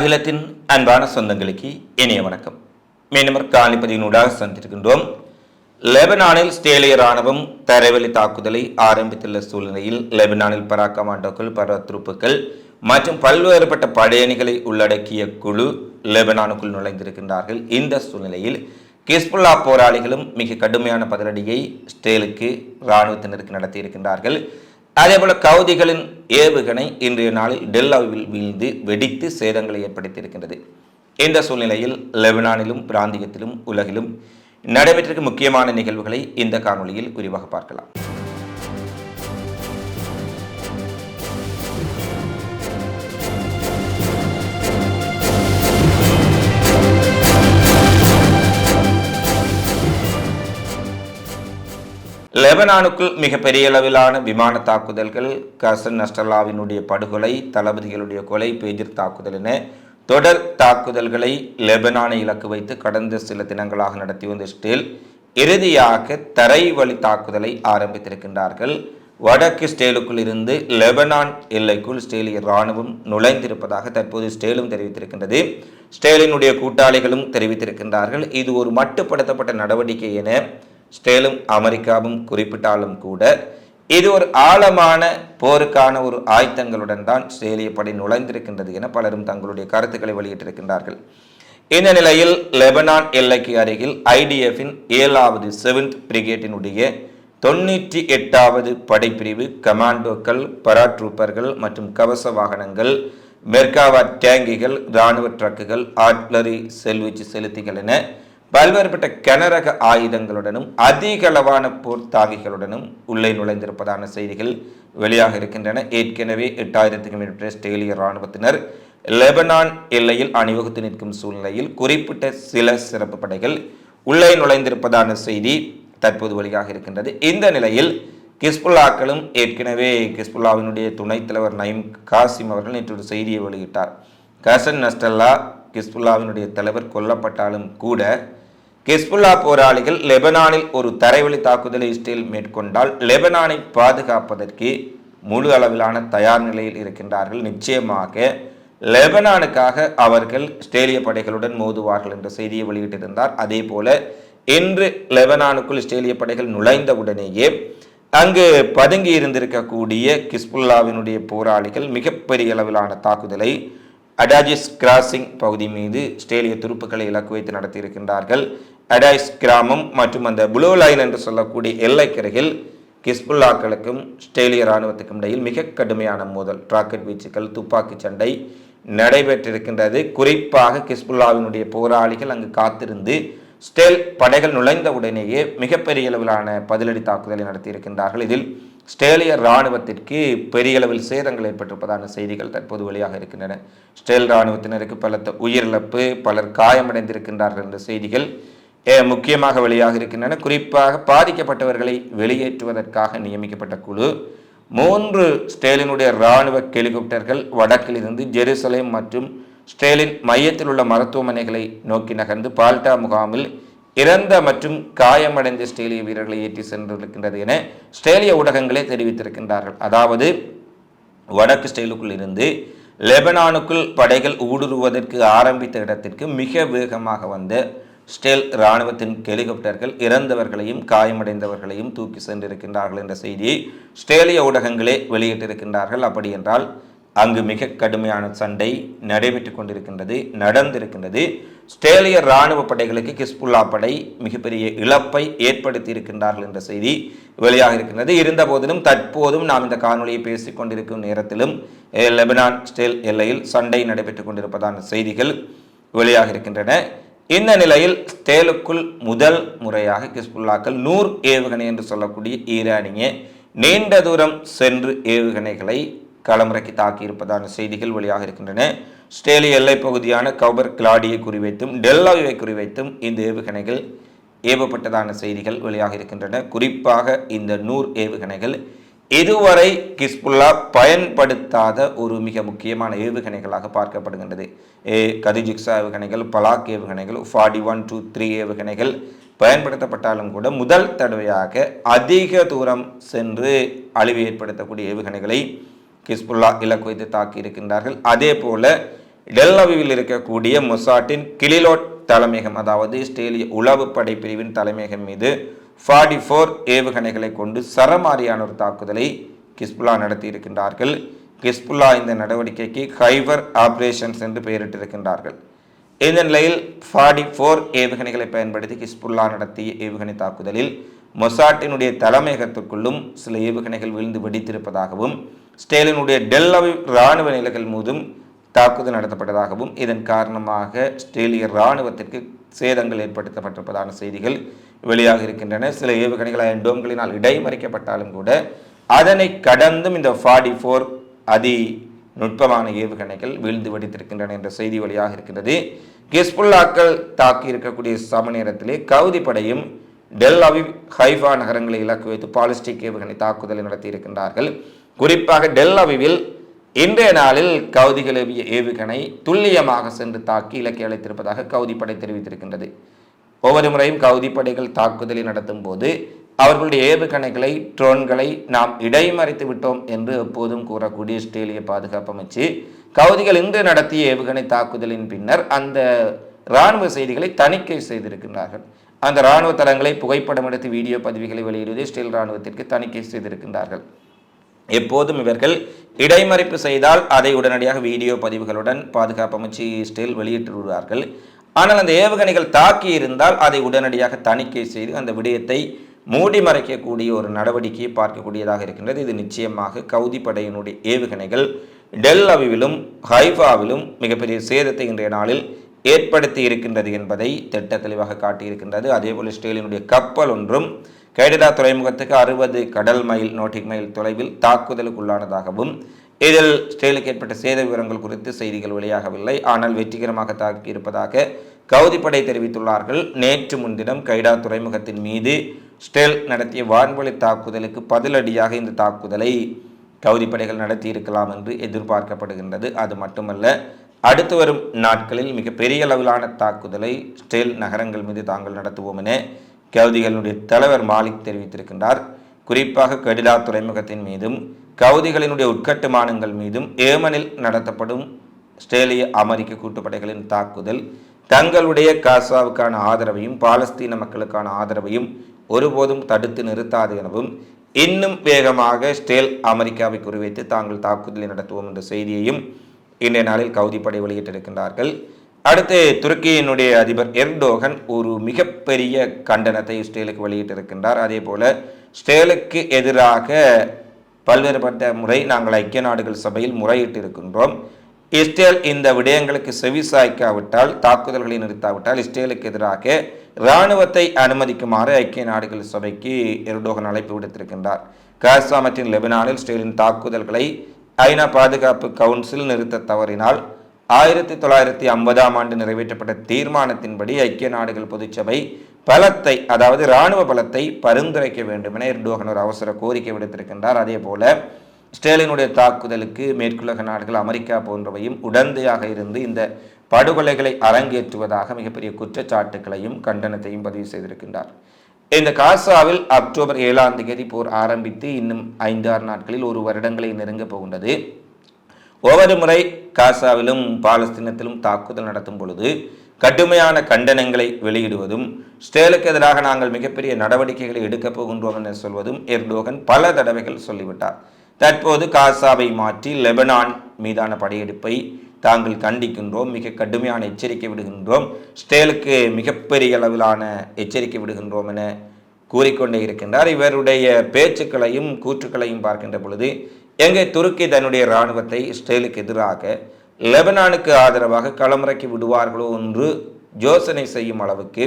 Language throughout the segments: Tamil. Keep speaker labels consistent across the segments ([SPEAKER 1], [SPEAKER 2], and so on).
[SPEAKER 1] அகிலத்தின் அன்பான சொந்தங்களுக்கு இனிய வணக்கம். மீனவர் காலிப்பதியினூடாக சந்திருக்கின்றோம் லெபனானில் ஸ்டேலிய ராணுவம் தரைவழி தாக்குதலை ஆரம்பித்துள்ள சூழ்நிலையில் லெபனானில் பராக்கமாண்டோக்கள் கமாண்டோக்கள் மற்றும் பல்வேறுபட்ட படையணிகளை உள்ளடக்கிய குழு லெபனானுக்குள் நுழைந்திருக்கின்றார்கள். இந்த சூழ்நிலையில் கிஸ்புல்லா போராளிகளும் மிக கடுமையான பதிலடியை ஸ்டேலுக்கு இராணுவத்தினருக்கு நடத்தியிருக்கின்றார்கள். அதேபோல கவுதிகளின் ஏவுகணை இன்றைய நாளில் டெல்லாவில் வீழ்ந்து வெடித்து சேதங்களை ஏற்படுத்தியிருக்கின்றது. இந்த சூழ்நிலையில் லெபனானிலும் பிராந்தியத்திலும் உலகிலும் நடைபெற்றிருக்கும் முக்கியமான நிகழ்வுகளை இந்த காணொளியில் விரிவாக பார்க்கலாம். லெபனானுக்குள் மிக அளவிலான விமான தாக்குதல்கள் கசன் நஸ்டல்லாவினுடைய படுகொலை தளபதிகளுடைய கொலை பேஜர் தாக்குதல் என தொடர் தாக்குதல்களை லெபனானை இலக்கு வைத்து கடந்த சில தினங்களாக நடத்தி வந்த ஸ்டேல் இறுதியாக தரை வழி தாக்குதலை ஆரம்பித்திருக்கின்றார்கள். வடக்கு ஸ்டேலுக்குள் இருந்து லெபனான் எல்லைக்குள் ஸ்டேலிய இராணுவம் நுழைந்திருப்பதாக தற்போது ஸ்டேலும் தெரிவித்திருக்கின்றது. ஸ்டேலினுடைய கூட்டாளிகளும் தெரிவித்திருக்கின்றார்கள். இது ஒரு மட்டுப்படுத்தப்பட்ட நடவடிக்கை என ஸ்டேலும் அமெரிக்காவும் குறிப்பிட்டாலும் கூட இது ஒரு ஆழமான போருக்கான ஒரு ஆயத்தங்களுடன் தான் ஸ்ட்ரேலிய படை நுழைந்திருக்கின்றது என பலரும் தங்களுடைய கருத்துக்களை வெளியிட்டிருக்கின்றார்கள். இந்த நிலையில் லெபனான் எல்லைக்கு அருகில் ஐடிஎஃபின் ஏழாவது செவன்த் பிரிகேட்டினுடைய தொண்ணூற்றி எட்டாவது படைப்பிரிவு கமாண்டோக்கள் பராட்ரூப்பர்கள் மற்றும் கவச வாகனங்கள் மெர்காவா டேங்கிகள் இராணுவ ட்ரக்குகள் ஆட்லரி செல்வீச்சு செலுத்திகள் என பல்வேறுபட்ட கனரக ஆயுதங்களுடனும் அதிக அளவான போர் தாகிகளுடனும் உள்ளே நுழைந்திருப்பதான செய்திகள் வெளியாக இருக்கின்றன. ஏற்கனவே எட்டாயிரத்துக்கும் மேற்பட்ட ஸ்டேலிய இராணுவத்தினர் லெபனான் எல்லையில் அணிவகுத்து நிற்கும் சூழ்நிலையில் குறிப்பிட்ட சில சிறப்பு படைகள் உள்ளே நுழைந்திருப்பதான செய்தி தற்போது வெளியாக இருக்கின்றது. இந்த நிலையில் கிஸ்புல்லாக்களும் ஏற்கனவே கிஸ்புல்லாவினுடைய துணைத் தலைவர் நயீம் காசிம் அவர்கள் நேற்று ஒரு செய்தியை வெளியிட்டார். கசன் நஸ்டல்லா கிஸ்புல்லாவினுடைய தலைவர் கொல்லப்பட்டாலும் கூட கிஸ்புல்லா போராளிகள் லெபனானில் ஒரு தரைவழி தாக்குதலை இஸ்ரேல் மேற்கொண்டால் லெபனானை பாதுகாப்பதற்கு முழு அளவிலான தயார் நிலையில் இருக்கின்றார்கள். நிச்சயமாக லெபனானுக்காக அவர்கள் இஸ்ரேலிய படைகளுடன் மோதுவார்கள் என்ற செய்தியை வெளியிட்டிருந்தார். அதே போல இன்று லெபனானுக்குள் இஸ்ரேலிய படைகள் நுழைந்தவுடனேயே அங்கு பதுங்கி இருந்திருக்கக்கூடிய கிஸ்புல்லாவினுடைய போராளிகள் மிகப்பெரிய அளவிலான தாக்குதலை அடாஜிஸ் கிராசிங் பகுதி மீது ஸ்டேலிய துருப்புக்களை இலக்கு வைத்து நடத்தியிருக்கின்றார்கள். அடாய்ஸ் கிராமம் மற்றும் அந்த புளோ லைன் என்று சொல்லக்கூடிய எல்லைக்கரையில் கிஸ்புல்லாக்களுக்கும் ஸ்டேலிய இராணுவத்துக்கும் இடையில் மிக கடுமையான மோதல். ராக்கெட் வீச்சுக்கள் துப்பாக்கி சண்டை நடைபெற்றிருக்கின்றது. குறிப்பாக கிஸ்புல்லாவினுடைய போராளிகள் அங்கு காத்திருந்து ஸ்டேல் படைகள் நுழைந்த உடனேயே மிகப்பெரிய அளவிலான பதிலடி தாக்குதலை நடத்தியிருக்கின்றார்கள். இதில் ஸ்டேலிய இராணுவத்திற்கு பெரிய அளவில் சேதங்கள் ஏற்பட்டிருப்பதான செய்திகள் தற்போது வெளியாக இருக்கின்றன. ஸ்டேல் இராணுவத்தினருக்கு பலத்த உயிரிழப்பு பலர் காயமடைந்திருக்கின்றார்கள் என்ற செய்திகள் முக்கியமாக வெளியாக இருக்கின்றன. குறிப்பாக பாதிக்கப்பட்டவர்களை வெளியேற்றுவதற்காக நியமிக்கப்பட்ட குழு மூன்று ஸ்டேலினுடைய இராணுவ ஹெலிகாப்டர்கள் வடக்கிலிருந்து ஜெருசலேம் மற்றும் ஸ்டேலின் மையத்தில் உள்ள மருத்துவமனைகளை நோக்கி நகர்ந்து பால்டா முகாமில் இறந்த மற்றும் காயமடைந்த ஸ்டேலிய வீரர்களை ஏற்றி சென்றிருக்கின்றது என ஸ்டேலிய ஊடகங்களே தெரிவித்திருக்கின்றார்கள். அதாவது வடக்கு ஸ்டேலுக்குள் இருந்து லெபனானுக்குள் படைகள் ஊடுருவதற்கு ஆரம்பித்த இடத்திற்கு மிக வேகமாக வந்த ஸ்டேல் இராணுவத்தின் ஹெலிகாப்டர்கள் இறந்தவர்களையும் காயமடைந்தவர்களையும் தூக்கி சென்றிருக்கின்றார்கள் என்ற செய்தியை ஸ்டேலிய ஊடகங்களே வெளியிட்டிருக்கின்றார்கள். அப்படி என்றால் அங்கு மிக கடுமையான சண்டை நடைபெற்று கொண்டிருக்கின்றது நடந்திருக்கின்றது. ஸ்டேலிய இராணுவ படைகளுக்கு கிஸ்புல்லா படை மிகப்பெரிய இழப்பை ஏற்படுத்தி இருக்கின்றார்கள் என்ற செய்தி வெளியாக இருக்கின்றது. இருந்த போதிலும் தற்போதும் நாம் இந்த காணொலியை பேசிக் கொண்டிருக்கும் நேரத்திலும் லெபனான் ஸ்டேல் எல்லையில் சண்டை நடைபெற்றுக் கொண்டிருப்பதான செய்திகள் வெளியாக இருக்கின்றன. இந்த நிலையில் ஸ்டேலுக்குள் முதல் முறையாக கிஸ்புல்லாக்கள் நூர் ஏவுகணை என்று சொல்லக்கூடிய ஈரானிய நீண்ட தூரம் சென்று ஏவுகணைகளை களமிறக்கி தாக்கியிருப்பதான செய்திகள் வெளியாக இருக்கின்றன. ஸ்டேலிய எல்லைப் பகுதியான கவர் கிளாடியை குறிவைத்தும் டெல்லாவை குறிவைத்தும் இந்த ஏவுகணைகள் ஏவப்பட்டதான செய்திகள் வெளியாக இருக்கின்றன. குறிப்பாக இந்த நூறு ஏவுகணைகள் இதுவரை கிஸ்புல்லா பயன்படுத்தாத ஒரு மிக முக்கியமான ஏவுகணைகளாக பார்க்கப்படுகின்றது. ஏ கதிஜிக்ஸா ஏவுகணைகள் பலாக் ஏவுகணைகள் ஃபார்ட்டி ஒன் டூ த்ரீ ஏவுகணைகள் பயன்படுத்தப்பட்டாலும் கூட முதல் தடவையாக அதிக தூரம் சென்று அழிவு ஏற்படுத்தக்கூடிய ஏவுகணைகளை கிஸ்புல்லா இலக்கு வைத்து தாக்கி இருக்கின்றார்கள் அதே போல டெல்லவியில் இருக்கக்கூடிய மொசாட்டின் கிளிலோட் தலைமையகம் அதாவது இஸ்ரேலிய உளவு படை பிரிவின் தலைமையகம் மீது ஃபார்ட்டி ஃபோர் ஏவுகணைகளை கொண்டு சரமாரியான ஒரு தாக்குதலை கிஸ்புல்லா நடத்தி இருக்கின்றார்கள் கிஸ்புல்லா இந்த நடவடிக்கைக்கு ஹைவர் ஆப்ரேஷன்ஸ் என்று பெயரிட்டிருக்கின்றார்கள். இந்த நிலையில் ஃபார்ட்டி ஃபோர் ஏவுகணைகளை பயன்படுத்தி ஹிஸ்புல்லா நடத்திய ஏவுகணை தாக்குதலில் மொசாட்டினுடைய தலைமையகத்திற்குள்ளும் சில ஏவுகணைகள் விழுந்து வெடித்திருப்பதாகவும் ஸ்டேலினுடைய டெல்லவி இராணுவ நிலைகள் மீதும் தாக்குதல் நடத்தப்பட்டதாகவும் இதன் காரணமாக ஸ்டேலிய இராணுவத்திற்கு சேதங்கள் ஏற்படுத்தப்பட்டிருப்பதான செய்திகள் வெளியாக இருக்கின்றன. சில ஏவுகணைகள் அயன் டோம்களினால் இடைமறிக்கப்பட்டாலும் கூட அதனை கடந்தும் இந்த ஃபார்ட்டி ஃபோர் அதி நுட்பமான ஏவுகணைகள் வீழ்ந்து வெடித்திருக்கின்றன என்ற செய்தி வழியாக இருக்கின்றது. கிஸ்புல்லாக்கள் தாக்கி இருக்கக்கூடிய சம நேரத்திலே கவுதி படையும் டெல் அவிவ் ஹைஃபா நகரங்களை இலக்கு வைத்து பாலிஸ்டிக் ஏவுகணை தாக்குதலை நடத்தி இருக்கின்றார்கள் குறிப்பாக டெல் அவிவில் இன்றைய நாளில் கவுதிகள் கிளவிய ஏவுகணை துல்லியமாக சென்று தாக்கி இலக்கை அழைத்திருப்பதாக கவுதி படை தெரிவித்திருக்கின்றது. ஒவ்வொரு முறையும் கவுதி படைகள் தாக்குதலை நடத்தும் போது அவர்களுடைய ஏவுகணைகளை ட்ரோன்களை நாம் இடைமறித்து விட்டோம் என்று எப்போதும் கூறக்கூடிய இஸ்ரேலிய பாதுகாப்பு அமைச்சு கவுதிகள் இன்று நடத்திய ஏவுகணை தாக்குதலின் பின்னர் அந்த இராணுவ செய்திகளை தணிக்கை செய்திருக்கின்றார்கள். அந்த இராணுவ தளங்களை புகைப்படம் எடுத்து வீடியோ பதிவுகளை வெளியிடுவது இஸ்ரேல் இராணுவத்திற்கு தணிக்கை செய்திருக்கின்றார்கள். எப்போதும் இவர்கள் இடைமறிப்பு செய்தால் அதை உடனடியாக வீடியோ பதிவுகளுடன் பாதுகாப்பு அமைச்சு இஸ்ரேல் வெளியிட்டுள்ளார்கள் ஆனால் அந்த ஏவுகணைகள் தாக்கி இருந்தால் அதை உடனடியாக தணிக்கை செய்து அந்த விடயத்தை மூடி மறைக்கக்கூடிய ஒரு நடவடிக்கையை பார்க்கக்கூடியதாக இருக்கின்றது. இது நிச்சயமாக கவுதி படையினுடைய ஏவுகணைகள் டெல் அவிவிலும் ஹைஃபாவிலும் மிகப்பெரிய சேதத்தை இன்றைய நாளில் ஏற்படுத்தி இருக்கின்றது என்பதை திட்ட தெளிவாக காட்டியிருக்கின்றது. அதேபோல் இஸ்ரேலினுடைய கப்பல் ஒன்றும் கைடடா துறைமுகத்துக்கு அறுபது கடல் மைல் நோட்டிக் மைல் தொலைவில் தாக்குதலுக்குள்ளானதாகவும் இதில் ஸ்டெயிலுக்கு ஏற்பட்ட சேத விவரங்கள் குறித்து செய்திகள் வெளியாகவில்லை. ஆனால் வெற்றிகரமாக தாக்கியிருப்பதாக கவுதிப்படை தெரிவித்துள்ளார்கள். நேற்று முன்தினம் கைடா துறைமுகத்தின் மீது ஸ்டெல் நடத்திய வான்வழி தாக்குதலுக்கு பதிலடியாக இந்த தாக்குதலை கவுதிப்படைகள் நடத்தி இருக்கலாம் என்று எதிர்பார்க்கப்படுகின்றது. அது மட்டுமல்ல அடுத்து வரும் நாட்களில் மிக பெரிய அளவிலான தாக்குதலை ஸ்டெல் நகரங்கள் மீது தாங்கள் நடத்துவோம் என கவுதிகளுடைய தலைவர் மாலிக் தெரிவித்திருக்கின்றார். குறிப்பாக கடிலா துறைமுகத்தின் மீதும் கவுதிகளினுடைய உட்கட்டுமானங்கள் மீதும் ஏமனில் நடத்தப்படும் ஆஸ்திரேலிய அமெரிக்க கூட்டுப்படைகளின் தாக்குதல் தங்களுடைய காசாவுக்கான ஆதரவையும் பாலஸ்தீன மக்களுக்கான ஆதரவையும் ஒருபோதும் தடுத்து நிறுத்தாது எனவும் இன்னும் வேகமாக ஸ்டேல் அமெரிக்காவை குறிவைத்து தாங்கள் தாக்குதலை நடத்துவோம் என்ற செய்தியையும் இன்றைய நாளில் கவுதிப்படை வெளியிட்டிருக்கின்றார்கள். அடுத்து துருக்கியினுடைய அதிபர் எர்டோகன் ஒரு மிகப்பெரிய கண்டனத்தை இஸ்ரேலுக்கு வெளியிட்டிருக்கின்றார். அதே போல ஸ்டேலுக்கு எதிராக பல்வேறுபட்ட முறை நாங்கள் ஐக்கிய நாடுகள் சபையில் முறையிட்டு இருக்கின்றோம் இஸ்ரேல் இந்த விடயங்களுக்கு செவிசாய்க்காவிட்டால் தாக்குதல்களை நிறுத்தாவிட்டால் இஸ்ரேலுக்கு எதிராக இராணுவத்தை அனுமதிக்குமாறு ஐக்கிய நாடுகள் சபைக்கு எர்டோகன் அழைப்பு விடுத்திருக்கின்றார். காசா மற்றும் லெபனானில் இஸ்ரேலின் தாக்குதல்களை ஐநா பாதுகாப்பு கவுன்சில் நிறுத்த தவறினால் ஆயிரத்தி தொள்ளாயிரத்தி ஐம்பதாம் ஆண்டு நிறைவேற்றப்பட்ட தீர்மானத்தின்படி ஐக்கிய நாடுகள் பொதுச்சபை பலத்தை அதாவது இராணுவ பலத்தை பரிந்துரைக்க வேண்டும் என எர்டோகன் ஒரு அவசர கோரிக்கை விடுத்திருக்கின்றார். அதே போல ஸ்டேலினுடைய தாக்குதலுக்கு மேற்குலக நாடுகள் அமெரிக்கா போன்றவையும் உடந்தையாக இருந்து இந்த படுகொலைகளை அரங்கேற்றுவதாக மிகப்பெரிய குற்றச்சாட்டுகளையும் கண்டனத்தையும் பதிவு செய்திருக்கின்றார். இந்த காசாவில் அக்டோபர் ஏழாம் தேதி போர் ஆரம்பித்து இன்னும் ஐந்து ஆறு நாட்களில் ஒரு வருடங்களை நெருங்கப் போகின்றது. ஒவ்வொரு முறை காசாவிலும் பாலஸ்தீனத்திலும் தாக்குதல் நடத்தும் பொழுது கடுமையான கண்டனங்களை வெளியிடுவதும் ஸ்டேலுக்கு எதிராக நாங்கள் மிகப்பெரிய நடவடிக்கைகளை எடுக்கப் போகின்றோம் என சொல்வதும் எர்டோகன் பல தடவைகள் சொல்லிவிட்டார். தற்போது காசாவை மாற்றி லெபனான் மீதான படையெடுப்பை தாங்கள் கண்டிக்கின்றோம் மிக கடுமையான எச்சரிக்கை விடுகின்றோம் ஸ்டேலுக்கு மிகப்பெரிய அளவிலான எச்சரிக்கை விடுகின்றோம் என கூறிக்கொண்டே இருக்கின்றார். இவருடைய பேச்சுக்களையும் கூற்றுக்களையும் பார்க்கின்ற பொழுது எங்கே துருக்கி தன்னுடைய இராணுவத்தை இஸ்ரேலுக்கு எதிராக லெபனானுக்கு ஆதரவாக களமிறக்கி விடுவார்களோ என்று யோசனை செய்யும் அளவுக்கு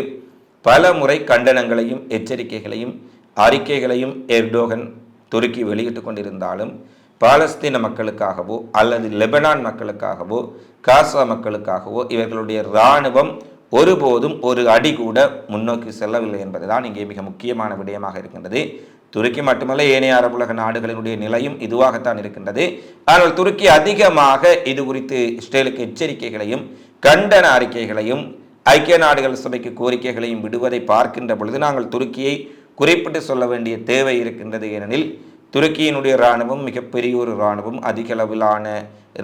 [SPEAKER 1] பல முறை கண்டனங்களையும் எச்சரிக்கைகளையும் அறிக்கைகளையும் எர்டோகன் துருக்கி வெளியிட்டு கொண்டிருந்தாலும் பாலஸ்தீன மக்களுக்காகவோ அல்லது லெபனான் மக்களுக்காகவோ காசா மக்களுக்காகவோ இவர்களுடைய இராணுவம் ஒருபோதும் ஒரு அடி கூட முன்னோக்கி செல்லவில்லை என்பதுதான் இங்கே மிக முக்கியமான விடயமாக இருக்கின்றது. துருக்கி மட்டுமல்ல ஏனைய அரபுலக நாடுகளினுடைய நிலையும் இதுவாகத்தான் இருக்கின்றது. ஆனால் துருக்கி அதிகமாக இது குறித்து இஸ்ரேலுக்கு எச்சரிக்கைகளையும் கண்டன அறிக்கைகளையும் ஐக்கிய நாடுகள் சபைக்கு கோரிக்கைகளையும் விடுவதை பார்க்கின்ற பொழுது நாங்கள் துருக்கியை குறிப்பிட்டு சொல்ல வேண்டிய தேவை இருக்கின்றது ஏனெனில் துருக்கியினுடைய இராணுவம் மிகப்பெரிய ஒரு இராணுவம். அதிகளவிலான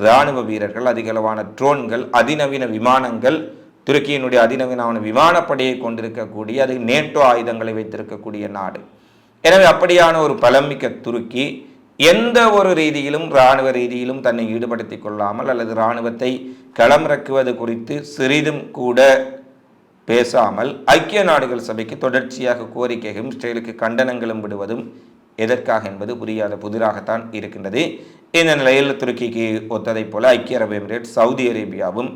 [SPEAKER 1] இராணுவ வீரர்கள் அதிகளவான ட்ரோன்கள் அதிநவீன விமானங்கள் துருக்கியினுடைய அதிநவீனமான விமானப்படையை கொண்டிருக்கக்கூடிய அது நேட்டோ ஆயுதங்களை வைத்திருக்கக்கூடிய நாடு. எனவே அப்படியான ஒரு பலமிக்க துருக்கி எந்த ஒரு ரீதியிலும் இராணுவ ரீதியிலும் தன்னை ஈடுபடுத்தி கொள்ளாமல் அல்லது இராணுவத்தை களமிறக்குவது குறித்து சிறிதும் கூட பேசாமல் ஐக்கிய நாடுகள் சபைக்கு தொடர்ச்சியாக கோரிக்கைகளும் இஸ்ரேலுக்கு கண்டனங்களும் விடுவதும் எதற்காக என்பது புரியாத புதிராகத்தான் இருக்கின்றது. இந்த நிலையில் துருக்கிக்கு ஒத்ததைப் போல ஐக்கிய அரபு எமிரேட் சவுதி அரேபியாவும்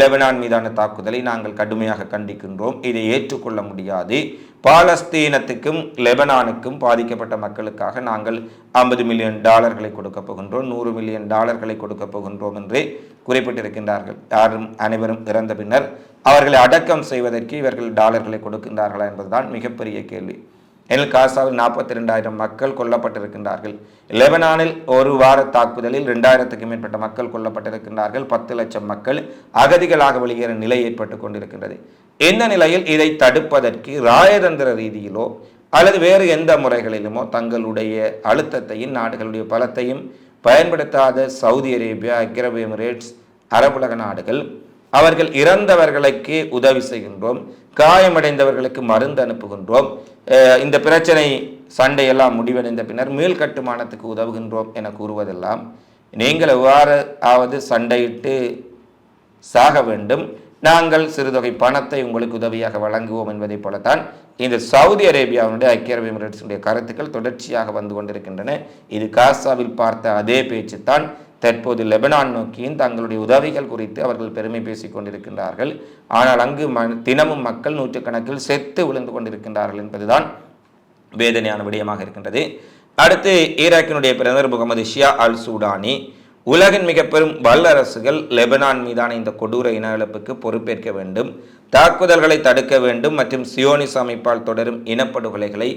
[SPEAKER 1] லெபனான் மீதான தாக்குதலை நாங்கள் கடுமையாக கண்டிக்கின்றோம். இதை ஏற்றுக்கொள்ள முடியாது. பாலஸ்தீனத்துக்கும் லெபனானுக்கும் பாதிக்கப்பட்ட மக்களுக்காக நாங்கள் ஐம்பது மில்லியன் டாலர்களை கொடுக்கப் போகின்றோம். நூறு மில்லியன் டாலர்களை கொடுக்கப் போகின்றோம் என்று குறிப்பிட்டிருக்கின்றார்கள். யாரும் அனைவரும் இறந்த பின்னர் அவர்களை அடக்கம் செய்வதற்கு இவர்கள் டாலர்களை கொடுக்கின்றார்களா என்பதுதான் மிகப்பெரிய கேள்வி. எனில் காசாவில் நாற்பத்தி ரெண்டாயிரம் மக்கள் கொல்லப்பட்டிருக்கின்றார்கள். லெபனானில் ஒரு வார தாக்குதலில் ரெண்டாயிரத்துக்கு மேற்பட்ட மக்கள் கொல்லப்பட்டிருக்கின்றார்கள். பத்து லட்சம் மக்கள் அகதிகளாக வெளியேற நிலை ஏற்பட்டு கொண்டிருக்கின்றது. இந்த நிலையில் இதை தடுப்பதற்கு ராயதந்திர ரீதியிலோ அல்லது வேறு எந்த முறைகளிலுமோ தங்களுடைய அழுத்தத்தையும் நாடுகளுடைய பலத்தையும் பயன்படுத்தாத சவுதி அரேபியா ஐக்கிய எமிரேட்ஸ் அரபுலக நாடுகள் அவர்கள் இறந்தவர்களுக்கு உதவி செய்கின்றோம் காயமடைந்தவர்களுக்கு மருந்து அனுப்புகின்றோம் இந்த பிரச்சனை சண்டையெல்லாம் முடிவடைந்த பின்னர் மீள் கட்டுமானத்துக்கு உதவுகின்றோம் என கூறுவதெல்லாம் நீங்கள் எவ்வாறு ஆவது சண்டையிட்டு சாக வேண்டும். நாங்கள் சிறுதொகை பணத்தை உங்களுக்கு உதவியாக வழங்குவோம் என்பதைப் போலத்தான் இந்த சவுதி அரேபியாவினுடைய ஐக்கிய அரபு எமிரேட்ஸுடைய கருத்துக்கள் தொடர்ச்சியாக வந்து கொண்டிருக்கின்றன. இது காசாவில் பார்த்த அதே பேச்சு தான் தற்போது லெபனான் நோக்கியும் தங்களுடைய உதவிகள் குறித்து அவர்கள் பெருமை பேசிக் கொண்டிருக்கின்றார்கள். ஆனால் அங்கு ம தினமும் மக்கள் நூற்றுக்கணக்கில் செத்து விழுந்து கொண்டிருக்கின்றார்கள் என்பதுதான் வேதனையான விடயமாக இருக்கின்றது. அடுத்து ஈராக்கினுடைய பிரதமர் முகமது ஷியா அல் சூடானி உலகின் மிக பெரும் வல்லரசுகள் லெபனான் மீதான இந்த கொடூர இன இழப்புக்கு பொறுப்பேற்க வேண்டும் தாக்குதல்களை தடுக்க வேண்டும் மற்றும் சியோனிஸ் அமைப்பால் தொடரும் இனப்படுகொலைகளை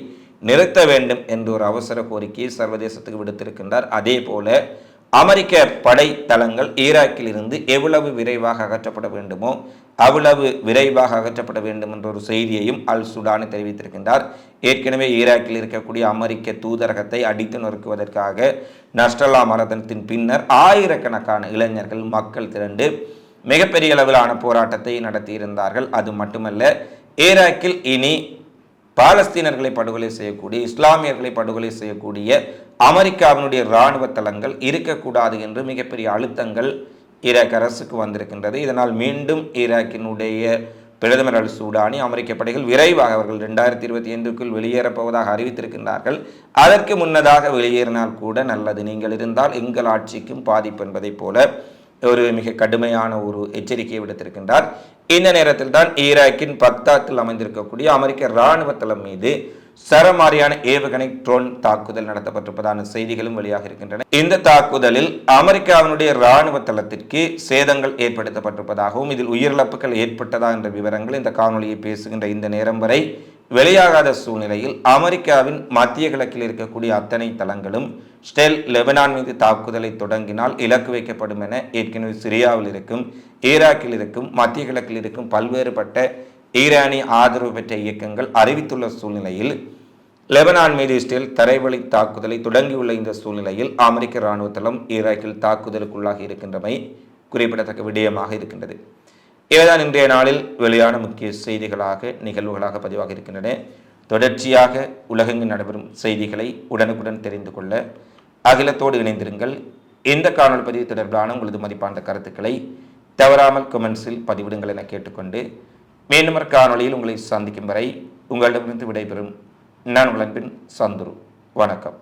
[SPEAKER 1] நிறுத்த வேண்டும் என்ற ஒரு அவசர கோரிக்கையை சர்வதேசத்துக்கு விடுத்திருக்கின்றார். அதே போல அமெரிக்க படை தளங்கள் ஈராக்கில் இருந்து எவ்வளவு விரைவாக அகற்றப்பட வேண்டுமோ அவ்வளவு விரைவாக அகற்றப்பட வேண்டும் என்ற ஒரு செய்தியையும் அல் சுடானு தெரிவித்திருக்கின்றார். ஏற்கனவே ஈராக்கில் இருக்கக்கூடிய அமெரிக்க தூதரகத்தை அடித்து நொறுக்குவதற்காக நஷ்டலா மரதனத்தின் பின்னர் ஆயிரக்கணக்கான இளைஞர்கள் மக்கள் திரண்டு மிகப்பெரிய அளவிலான போராட்டத்தை நடத்தியிருந்தார்கள். அது மட்டுமல்ல ஈராக்கில் இனி பாலஸ்தீனர்களை படுகொலை செய்யக்கூடிய இஸ்லாமியர்களை படுகொலை செய்யக்கூடிய அமெரிக்காவினுடைய இராணுவ தளங்கள் இருக்கக்கூடாது என்று மிகப்பெரிய அழுத்தங்கள் ஈராக் அரசுக்கு வந்திருக்கின்றது. இதனால் மீண்டும் ஈராக்கினுடைய பிரதமர் அல் சூடானி அமெரிக்க படைகள் விரைவாக அவர்கள் ரெண்டாயிரத்தி இருபத்தி ஐந்துக்குள் வெளியேறப்போவதாக அறிவித்திருக்கின்றார்கள். அதற்கு முன்னதாக வெளியேறினால் கூட நல்லது. நீங்கள் இருந்தால் எங்கள் ஆட்சிக்கும் பாதிப்பு என்பதைப் போல ஒரு மிக கடுமையான ஒரு எச்சரிக்கையை விடுத்திருக்கின்றார். இந்த நேரத்தில் தான் ஈராக்கின் பக்தாத்தில் அமைந்திருக்கக்கூடிய அமெரிக்க இராணுவ தளம் மீது சரமாரியான ஏவுகணை ட்ரோன் தாக்குதல் நடத்தப்பட்டிருப்பதான செய்திகளும் வெளியாக இருக்கின்றன. இந்த தாக்குதலில் அமெரிக்காவினுடைய இராணுவ தளத்திற்கு சேதங்கள் ஏற்படுத்தப்பட்டிருப்பதாகவும் இதில் உயிரிழப்புகள் ஏற்பட்டதா என்ற விவரங்கள் இந்த காணொலியை பேசுகின்ற இந்த நேரம் வரை வெளியாகாத சூழ்நிலையில் அமெரிக்காவின் மத்திய கிழக்கில் இருக்கக்கூடிய அத்தனை தளங்களும் ஸ்டெல் லெபனான் மீது தாக்குதலை தொடங்கினால் இலக்கு வைக்கப்படும் என ஏற்கனவே சிரியாவில் இருக்கும் ஈராக்கில் இருக்கும் மத்திய கிழக்கில் இருக்கும் பல்வேறுபட்ட ஈரானி ஆதரவு பெற்ற இயக்கங்கள் அறிவித்துள்ள சூழ்நிலையில் லெபனான் மீது இஸ்ரேல் தரைவழி தாக்குதலை தொடங்கியுள்ள இந்த சூழ்நிலையில் அமெரிக்க இராணுவ தளம் ஈராக்கில் தாக்குதலுக்குள்ளாகி இருக்கின்றமை குறிப்பிடத்தக்க விடயமாக இருக்கின்றது. இவைதான் இன்றைய நாளில் வெளியான முக்கிய செய்திகளாக நிகழ்வுகளாக பதிவாக இருக்கின்றன தொடர்ச்சியாக உலகெங்கு நடைபெறும் செய்திகளை உடனுக்குடன் தெரிந்து கொள்ள அகிலத்தோடு இணைந்திருங்கள். இந்த காணொலி பதிவு தொடர்பான உங்களது மதிப்பான கருத்துக்களை தவறாமல் கமெண்ட்ஸில் பதிவிடுங்கள் என கேட்டுக்கொண்டு மீண்டும் ஒரு காணொளியில் உங்களை சந்திக்கும் வரை உங்களிடமிருந்து விடைபெறும் நான் உழைப்பின் சந்துரு. வணக்கம்.